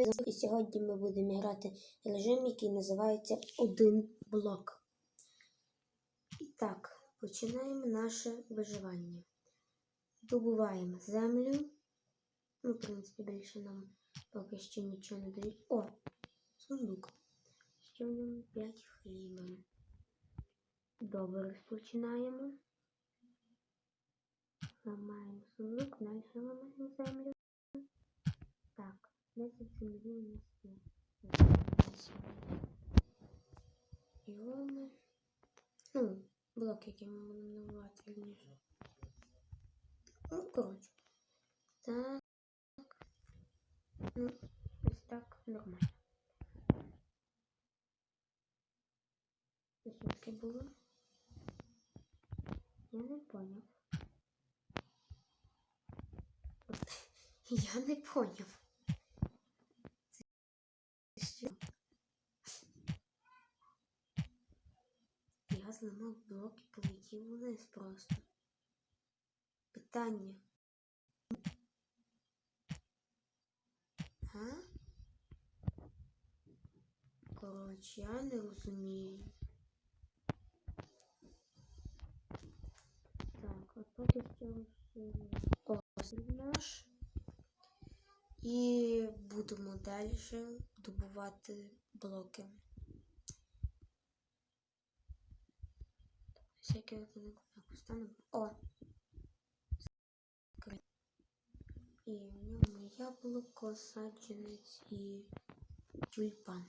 Привіт! І сьогодні ми будемо грати режим, який називається один блок. І так, починаємо наше виживання. Добуваємо землю. Ну, в принципі, більше нам поки що нічого не дають. О! Сундук. Ще в ньому 5 хліба. Добре, розпочинаємо. Ламаємо сундук, далі ламаємо землю. 10 землі у. Його. Ну, блок, який ми будемо набувати вірніше. Ну, коротше. Так. Ну, ось так нормально. Таке було? Я не поняв. Я не поняв. Це що? Я зламав блок і полетів вниз просто. Питання. А? Коротше, я не розумію. Так, а поки що розширюємо наш. І будемо далі добувати блоки. Так поставимо. О! І в ньому яблуко, саджанець і тюльпан.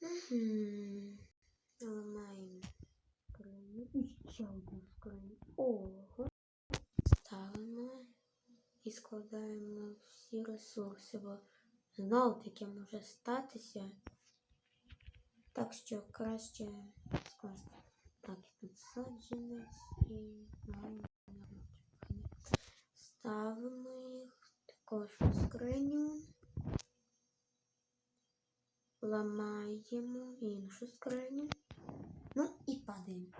Угу. Ламаємо скриню. І ще одну скриню. Ого. Ставимо і складаємо всі ресурси, бо знову таке може статися. Так що краще скласти. Так, тут саджанець і маємо ставимо їх також у скриню. Ламаємо іншу скриню. Ну і падаємо.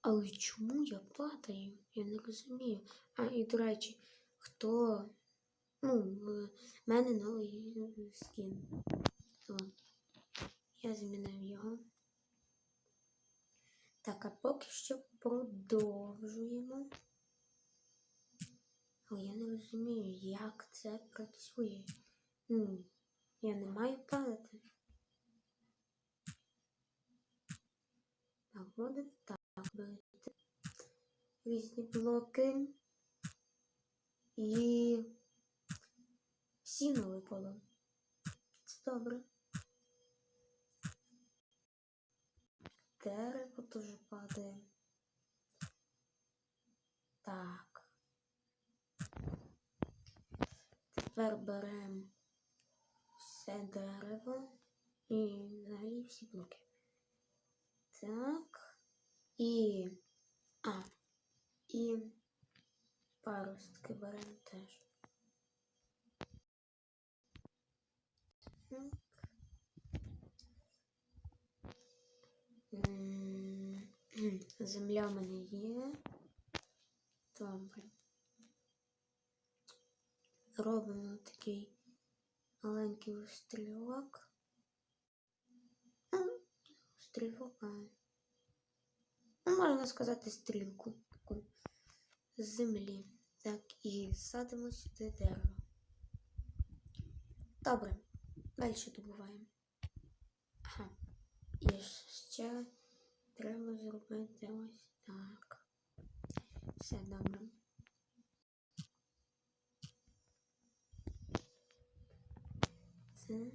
Але чому я падаю? Я не розумію. А, і до речі, хто. Ну, в мене новий скін. То я змінив його. Так, а поки що продовжуємо. Але я не розумію, як це працює. Ну, я не маю падати. Так, буде так берете різні блоки і сіно випало. Це добре. Дерево теж падає. Так. Тепер беремо все дерево і взагалі всі блоки. Так. І. А. І паростки беремо теж. Так. М, Земля в мене є. Добре. Робимо такий маленький стрілок. Стрілок. А. Ну, можна сказати, стрілку таку з землі. Так, і садимо сюди дерево. Добре, далі добуваємо. Ага. І ще треба зробити ось так. Все добре. Так.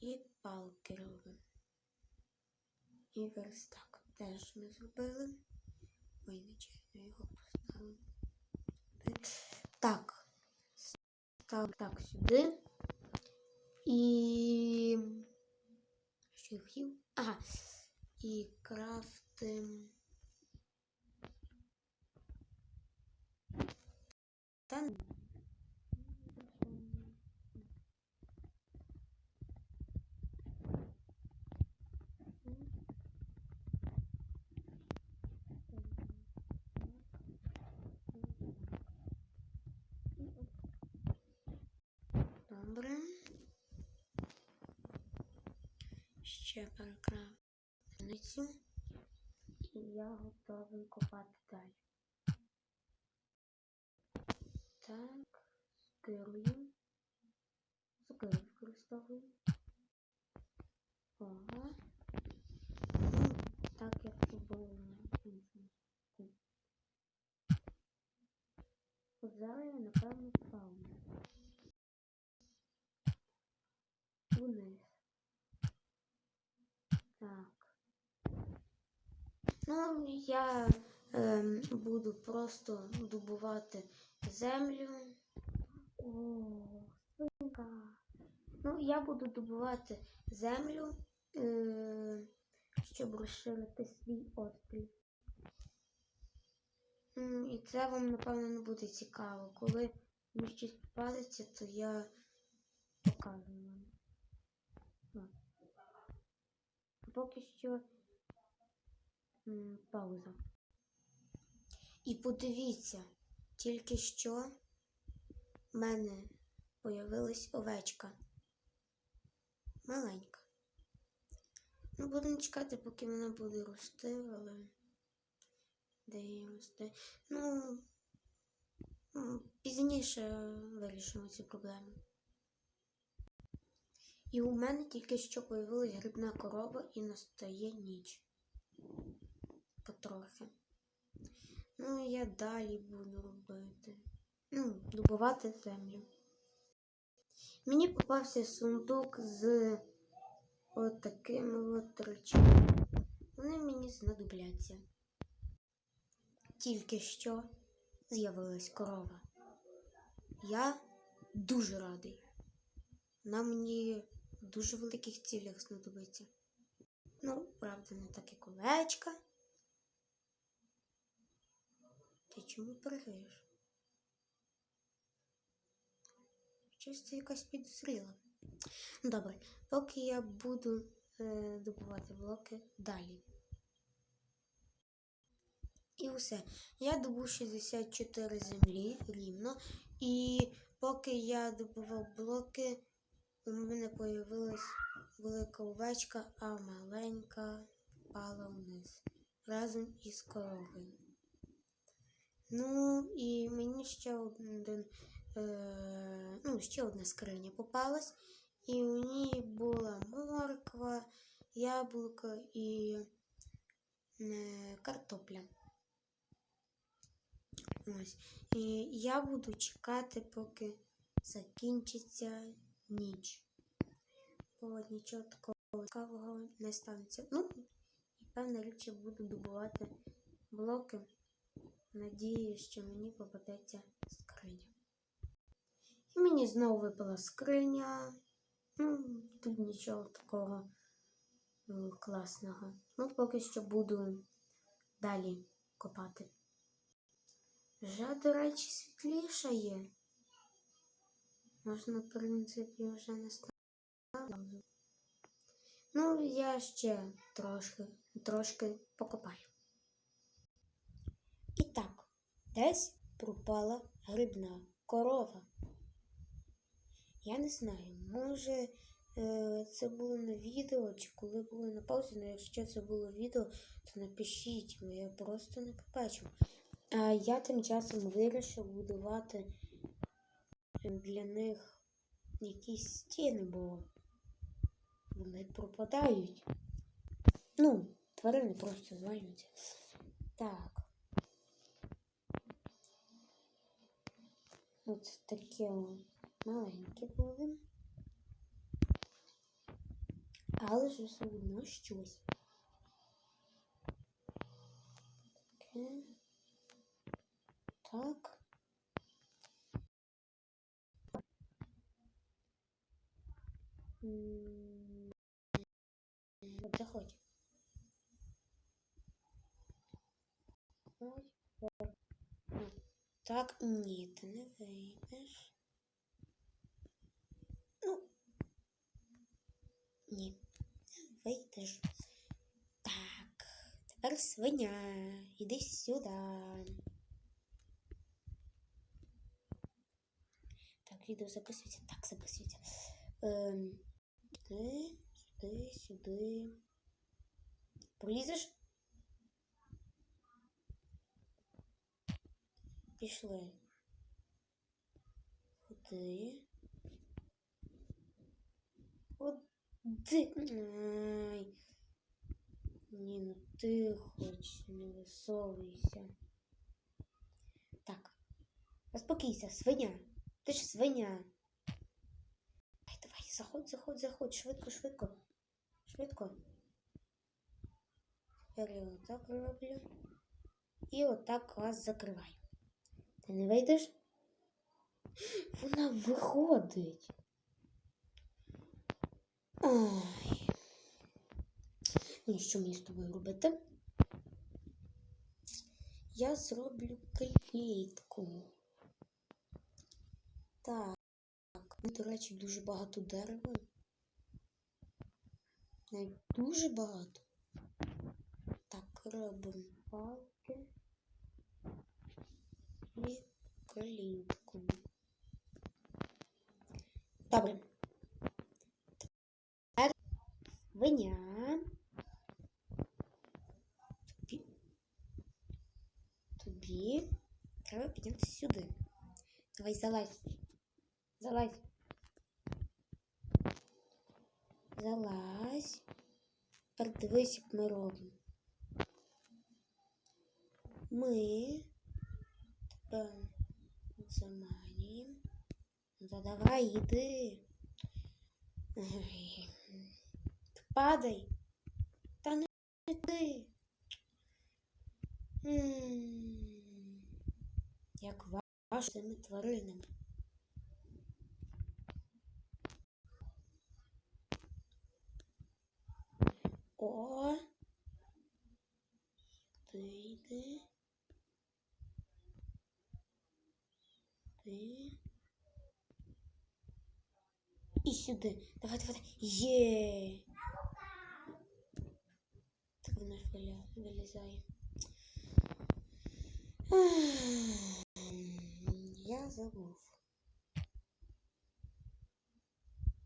І палки робимо. І верстак теж ми зробили. Ой, нечайно його поставили. Так. Став так сюди. І. Що я хотів? Ага. І крафтим. Та ще перекрав. І я готовий копати далі. Так, скерую. Скерую використовую. Ага. Ну, так як це було на зараз я, напевно, спавню. Вниз. Так. Ну, я ем, буду просто добувати землю. О, свинка. Ну, я буду добувати землю, е, щоб розширити свій острів. І це вам, напевно, не буде цікаво. Коли мені щось попадеться, то я покажу вам. Поки що пауза. І подивіться, тільки що в мене появилась овечка. Маленька. Ну, будемо чекати, поки вона буде рости, але де її рости. Ну, пізніше вирішимо цю проблему. І у мене тільки що появилась грибна корова і настає ніч. Потрохи. Ну, я далі буду робити. Ну, добувати землю. Мені попався сундук з от такими от речами. Вони мені знадобляться. Тільки що з'явилась корова. Я дуже радий. Вона мені в дуже великих цілях знадобиться. Ну, правда, не так як овечка. Ти чому пригаєш? Щось це якась підозріла. Добре, поки я буду е, добувати блоки далі. І все. Я добув 64 землі рівно. І поки я добував блоки, у мене появилась велика овечка, а маленька впала вниз разом із коровою. Ну, і мені ще один, е, ну, ще одна скриня попалась, і у ній була морква, яблуко і е, картопля. Ось. І я буду чекати, поки закінчиться ніч. Бо нічого такого цікавого не станеться. Ну, і певна річ я буду добувати блоки. Надію, що мені попадеться скриня. І мені знову випала скриня. Ну, тут нічого такого е, класного. Ну, поки що буду далі копати. Вже, до речі, світлішає. Можна, в принципі, вже не ставити. Ну, я ще трошки, трошки покопаю. І так, десь пропала грибна корова. Я не знаю, може е, це було на відео, чи коли було на паузі, але якщо це було відео, то напишіть, бо я просто не побачив. А я тим часом вирішив будувати для них якісь стіни, бо вони пропадають. Ну, тварини просто звалюються. Так. От такі маленькі були. Але ж все одно щось. Таке. Так. М, От заходь. Ой, Так, ні, ти не вийдеш. Ну, ні, не вийдеш. Так, тепер свиня, іди сюди. Так, відео записується. Так, записується. Ем, сюди, Сюди, сюди. Пролізеш? Пішли. Куди? Куди? Ай. Ні, ну ти хоч не висовуйся. Так. Заспокійся, свиня. Ти ж свиня. Давай, давай, заходь, заходь, заходь. Швидко, швидко. Швидко. Тепер я отак роблю. І отак вас закриваю. Ти не вийдеш? Вона виходить. Ой. Ну, що мені з тобою робити? Я зроблю клітку. Так. До речі, дуже багато дерева. Навіть дуже багато. Так, робимо клітку. Добре. Тепер свиня. Тобі. Тобі треба піднятися сюди. Давай залазь. Залазь. Залазь. Тепер дивись, як ми робимо. Ми тебе Ну, та давай, йди. Падай. Та не ти. Як з цими тваринами. О. Ти йди. Ти. І сюди. Давай, давай. Є. Так вона ж вилізає. Я забув.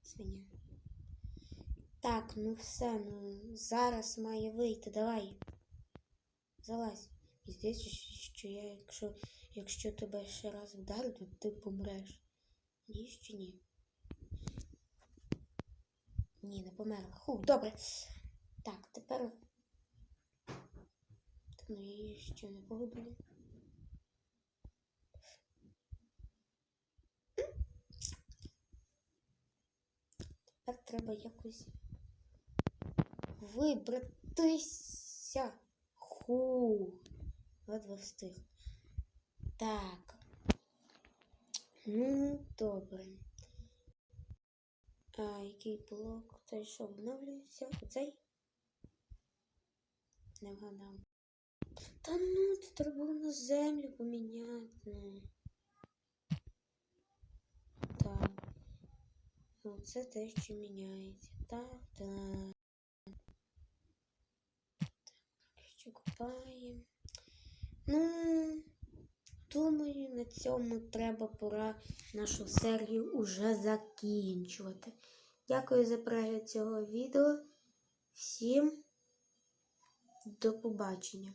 Свиня. Так, ну все, ну зараз має вийти. Давай. Залазь. І здається, що я, якщо, якщо тебе ще раз вдарю, то ти помреш. Ні, чи ні? Ні, не померла. Ху, добре. Так, тепер. Ну її ще не погубила. Тепер треба якось вибратися. Ху. Ледве встиг. Так. Ну, добре. А який блок? Цей що обновлюється? Оцей? Не вгадав. Та ну, це треба було на землю поміняти. Так. Оце те, що міняється. Так, так. Так, що купаємо. Ну, думаю, на цьому треба пора нашу серію уже закінчувати. Дякую за перегляд цього відео. Всім до побачення.